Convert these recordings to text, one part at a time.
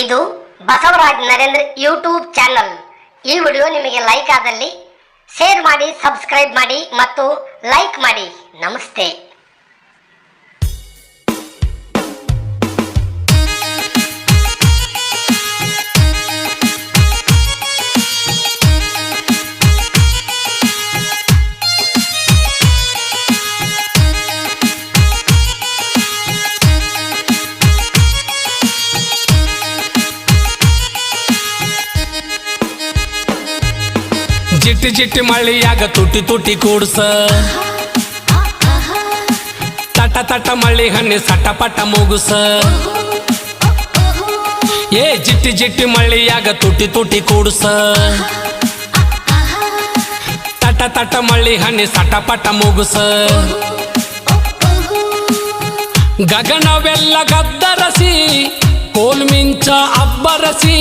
ಇದು Basavaraj Narendra YouTube channel. ಈ video ನಿಮಗೆ ಲೈಕ್ ಆದಲ್ಲಿ ಶೇರ್ ಮಾಡಿ ಸಬ್ಸ್ಕ್ರೈಬ್ ಮಾಡಿ ಮತ್ತು ಲೈಕ್ ಮಾಡಿ. ನಮಸ್ತೆ. ಜಿಟ್ಟಿ ಜಿಟ್ಟಿ ಮಳ್ಳಿಯಾಗ ತುಟಿ ತುಟಿ ಕೂಡ್ಸ. ತಟ ತಟ ಮಳ್ಳಿ ಹಣ್ಣಿ ಸಟ ಪಟ ಮುಗುಸ. ಏ ಜಿಟ್ಟಿ ಜಿಟ್ಟಿ ಮಳ್ಳಿಯಾಗ ತುಟಿ ತುಟಿ ಕೂಡ್ಸ. ತಟ ತಟ ಮಳ್ಳಿ ಹಣ್ಣಿ ಸಟ ಪಟ ಮುಗುಸ. ಗಗನವೆಲ್ಲ ಗದ್ದರಸಿ ಕೋಲ್ಮಿಂಚ ಅಬ್ಬರಸಿ,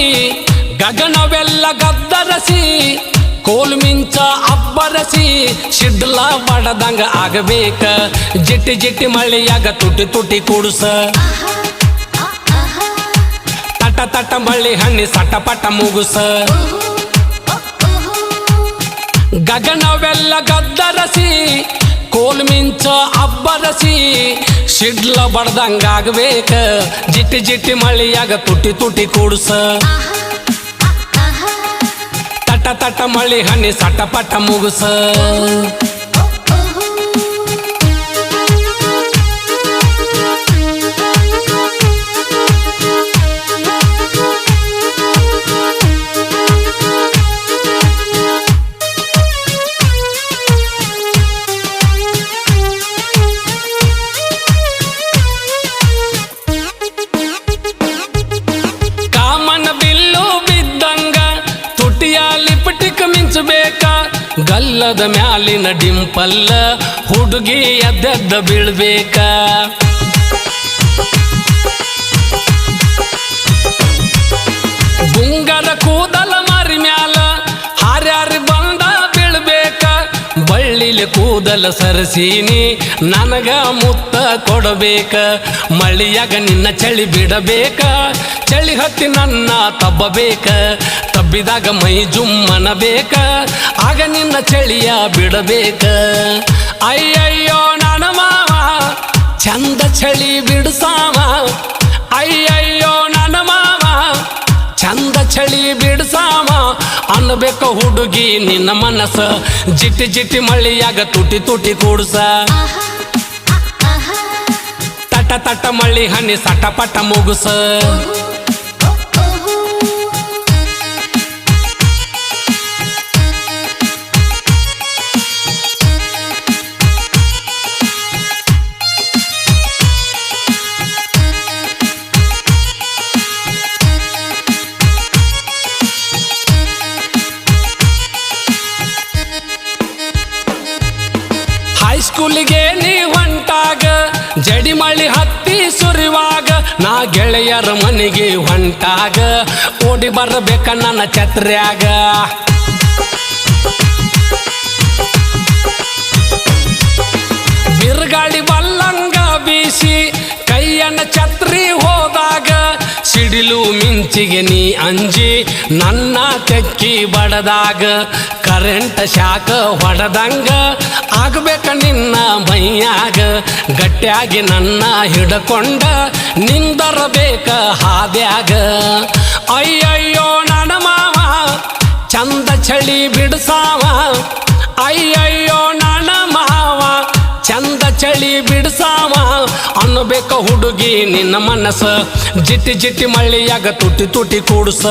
ಗಗನವೆಲ್ಲ ಗದ್ದರಸಿ ಕೋಲ್ ಮಿಂಚ ಅಬ್ಬರಸಿ, ಶಿಡ್ಲ ಬಡದಂಗ ಆಗಬೇಕ. ಜಿಟ್ಟಿ ಜಿಟ್ಟಿ ಮಳಿಯಾಗ ತುಟಿ ತುಟಿ ಕೂಡಸ. ತಟ ತಟ ಮಳ್ಳಿ ಹಣ್ಣಿ ಸಟ ಪಟ ಮುಗುಸ. ಗಗನವೆಲ್ಲ ಗದ್ದರಸಿ, ಕೋಲ್ ಮಿಂಚ ಅಬ್ಬರಸಿ, ಶಿಡ್ಲ ಬಡ್ದಂಗಾಗಬೇಕ ಜಿಟ್ಟಿ ಜಿಟ್ಟಿ ಮಳಿಯಾಗ ತುಟಿ ತುಟಿ ಕೂಡ್ಸ. ತಟ ಮಳಿ ಹಣ್ಣಿ ಸಟ ಪಟ ಮುಗುಸ. ಗಲ್ಲದ ಮ್ಯಾಲಿನ ಡಿಂಪಲ್ಲ ಹುಡುಗಿ ಎದ್ದೆದ್ದ ಬೀಳ್ಬೇಕ. ಬಳ್ಳಿಲಿ ಕೂದಲ ಸರಸೀನಿ, ನನಗ ಮುತ್ತ ಕೊಡಬೇಕ. ಮಳಿಯಾಗ ನಿನ್ನ ಚಳಿ ಬಿಡಬೇಕ. ಚಳಿ ಹತ್ತಿ ನನ್ನ ತಬ್ಬಬೇಕ. ತಬ್ಬಿದಾಗ ಮೈ ಜುಮ್ಮನ ಬೇಕ ಆಗ ನಿನ್ನ ಚಳಿಯ ಬಿಡಬೇಕ. ಅಯ್ಯಯ್ಯೋ ನನ ಮಾವ, ಚಂದ ಚಳಿ ಬಿಡಸಾವ ಅಯ್ಯಯ್ಯೋ ನನ್ನ ಮಾವ ಚಂದ ಚಳಿ ಬಿಡ್ಸಾವ ಅನ್ಬೇಕ ಹುಡುಗಿ ನಿನ್ನ ಮನಸ್ಸ. ಜಿಟ್ಟಿ ಜಿಟ್ಟಿ ಮಳಿಯಾಗ ತುಟಿ ತುಟಿ ಕೂಡ್ಸ. ತಟ ತಟ ಮಳ್ಳಿ ಹಣ್ಣಿ ಸಟ ಪಟ ಮುಗುಸ. ಹೈಸ್ಕೂಲಿಗೆ ನೀ ಹೊಂಟಾಗ ಜಡಿಮಳಿ ಹತ್ತಿ ಸುರಿವಾಗ, ನಾ ಗೆಳೆಯರ ಮನೆಗೆ ಹೊಂಟಾಗ, ಓಡಿ ಬರಬೇಕ ನನ್ನ ಛತ್ರ್ಯಾಗ. ಬಿರುಗಾಳಿ ಬಲ್ಲಂಗ ಬೀಸಿ, ಕೈಯನ್ನ ಛತ್ರಿ ಹೋದಾಗ, ಸಿಡಿಲು ಮಿಂಚಿಗೆ ನೀ ಅಂಜಿ, ನನ್ನ ತೆಕ್ಕಿ ಬಡದಾಗ ಕರೆಂಟ್ ಶಾಕ ಹೊಡೆದಂಗ ಆಗ್ಬೇಕ ನಿನ್ನ ಮೈಯಾಗ. ಗಟ್ಟಿಯಾಗಿ ನನ್ನ ಹಿಡ್ಕೊಂಡ ನಿಂದರಬೇಕ ಹಾದ್ಯಾಗ. ಅಯ್ಯಯ್ಯೋ ನನ್ನ ಮಾವ, ಚಂದ ಚಳಿ ಬಿಡ್ಸಾವ. ಅಯ್ಯಯ್ಯೋ ನನ್ನ ಮಾವ, ಚಂದ ಚಳಿ ಬಿಡ್ಸಾವ. ಅನ್ನಬೇಕ ಹುಡುಗಿ ನಿನ್ನ ಮನಸ್ಸ ಜಿಟ್ಟಿ ಜಿಟ್ಟಿ ಮಳ್ಳಿಯಾಗ ತುಟಿ ತುಟಿ ಕೂಡ್ಸ.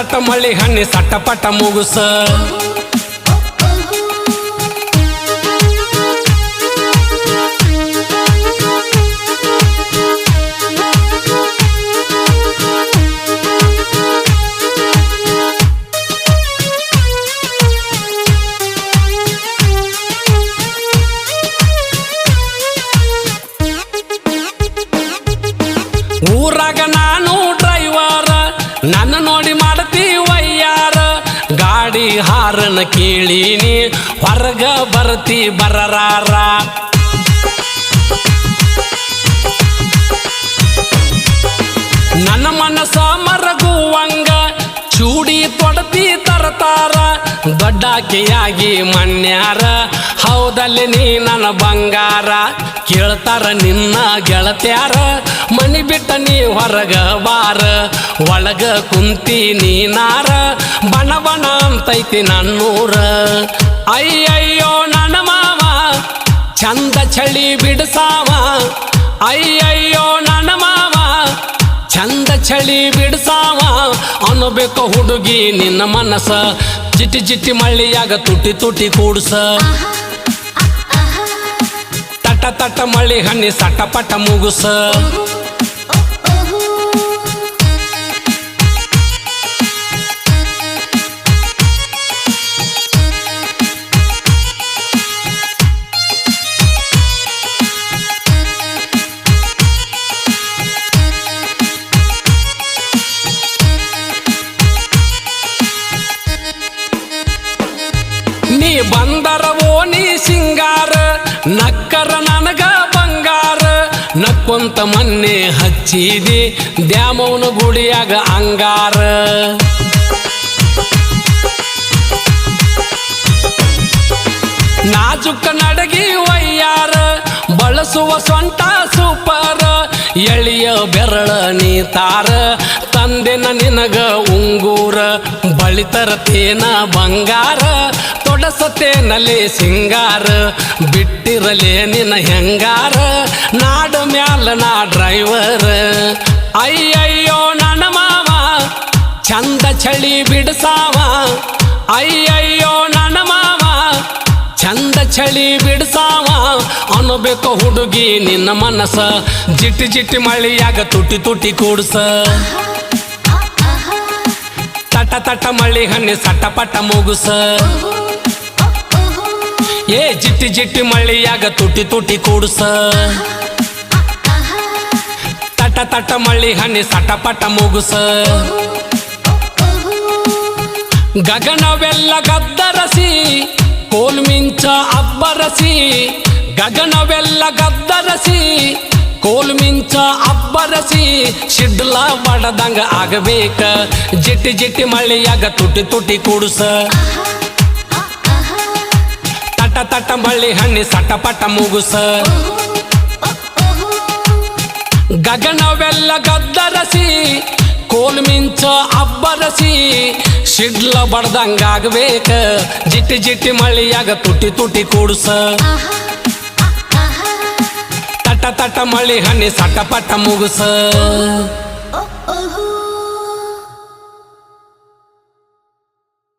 ತಟ ತಟ ಮಳ್ಳಿ ಹಣ್ಣಿ ಸಟ ಪಟ ಮುಗುಸ ಊರಾಗ ನಾನು ಡ್ರೈವರ್ ನನ್ನ ನೋಡಿ ಮಾಡ್ತಿ ವಯ್ಯಾರ ಹಾಡಿ ಹಾರನ ಕೇಳೀನಿ. ಹೊರಗ ಬರ್ತಿ ಬರರಾರ. ನನ್ನ ಮನಸ ಮರಗುವಂಗ ಚೂಡಿ ತೊಡತಿ ತರತಾರ. ದೊಡ್ಡಾಕೆಯಾಗಿ ಮನ್ಯಾರ. ಹೌದಲ್ಲಿ ನೀ ನನ್ನ ಬಂಗಾರ. ಕೇಳ್ತಾರ ನಿನ್ನ ಗೆಳತ್ಯಾರ. ಮನಿ ಬಿಟ್ಟ ನೀ ಹೊರಗ ಬಾರ. ಒಳಗ ಕುಂತಿ ನೀನಾರ. ಬಣ ಬಣ ಅಂತೈತಿ ನನ್ನೂರ. ಅಯ್ಯಯ್ಯೋ ನನ್ನ ಮಾವ ಚಂದ ಚಳಿ ಬಿಡಸಾವ. ಅಯ್ಯಯ್ಯೋ ನನ್ನ ಮಾವ ಚಂದ ಚಳಿ ಬಿಡಸಾವ. ಅನ್ನಬೇಕು ಹುಡುಗಿ ನಿನ್ನ ಮನಸ ಚಿಟಿ ಚಿಟಿ ಮಳ್ಳಿಯಾಗ ತುಟಿ ತುಟಿ ಕೂಡ್ಸ. ತಟ ತಟ ಮಳ್ಳಿ ಹಣ್ಣಿ ಸಟ ಪಟ ಮುಗುಸ. ಬಂದರ ಓಣಿ ಸಿಂಗಾರ, ನಕ್ಕರ ನನಗ ಬಂಗಾರ, ನಕ್ಕೊಂತ ಮೊನ್ನೆ ಹಚ್ಚಿದಿ ದ್ಯಾಮವನ ಗುಡಿಯಾಗ ಅಂಗಾರ. ನಾಜುಕ ನಡಗಿ ವಯ್ಯಾರ ಬಳಸುವ ಸ್ವಂತ ಸೂಪರ್. ಎಳಿಯ ಬೆರಳ ನೀತಾರ ತಂದೆನ ನಿನಗ ಉಂಗೂರ ಬಳಿತರ ತೇನ ಬಂಗಾರ ತೊಡಸತೇನಲೆ ಸಿಂಗಾರ, ಬಿಟ್ಟಿರಲೇ ನಿನ್ನ ಹೆಂಗಾರ, ನಾಡ ಮ್ಯಾಲ ನಾ ಡ್ರೈವರ್. ಅಯ್ಯಯ್ಯೋ ನನ್ನ ಮಾವ, ಚಂದ ಚಳಿ ಬಿಡಸಾವ. ಅಯ್ಯಯ್ಯೋ ನನ್ನ ಮಾವ ಚಂದ ಚಳಿ ಬಿಡಸಾವ? ಅನ್ನಬೇಕು ಹುಡುಗಿ ನಿನ್ನ ಮನಸ ಜಿಟ್ಟಿ ಜಿಟ್ಟಿ ಮಳಿಯಾಗ ತುಟಿ ತುಟಿ ಕೂಡ್ಸ. ತಟ ತಟ ಮಳಿ ಹಣ್ಣಿ ಸಟ ಪಟ ಮುಗುಸ. ಏ, ಜಿಟ್ಟಿ ಜಿಟ್ಟಿ ಮಳಿಯಾಗ ತುಟಿ ತುಟಿ ಕೂಡ್ಸ. ತಟ ತಟ ಮಳಿ ಹಣ್ಣಿ ಸಟ ಪಟ ಮುಗುಸ. ಗಗನವೆಲ್ಲ ಗದ್ದರಸಿ. ಕೋಲ್ಮಿಂಚ ಅಬ್ಬರಸಿ, ಗಗನವೆಲ್ಲ ಗದ್ದರಸಿ. ಕೋಲ್ಮಿಂಚ ಅಬ್ಬರಸಿ, ಶಿಡ್ಲ ಬಡದಂಗ ಆಗಬೇಕ. ಜಿಟ್ಟಿ ಜಿಟ್ಟಿ ಮಳಿಯಾಗ ತುಟಿ ತುಟಿ ಕೂಡಸ. ತಟ ತಟ ಮಳ್ಳಿ ಹಣ್ಣಿ ಸಟ ಪಟ ಮುಗುಸ. ಗಗನವೆಲ್ಲ ಗದ್ದರಸಿ ಕೋಲ್ಮಿಂಚ ಅಬ್ಬರಸಿ ಶಿಡ್ಲ ಬಡ್ದಂಗಾಗಬೇಕ. ಜಿಟ್ಟಿ ಜಿಟ್ಟಿ ಮಳಿಯಾಗ ತುಟಿ ತುಟಿ ಕೂಡ್ಸ. ತಟ ತಟ ಮಳಿ ಹಣ್ಣಿ ಸಟ ಪಟ ಮುಗುಸ.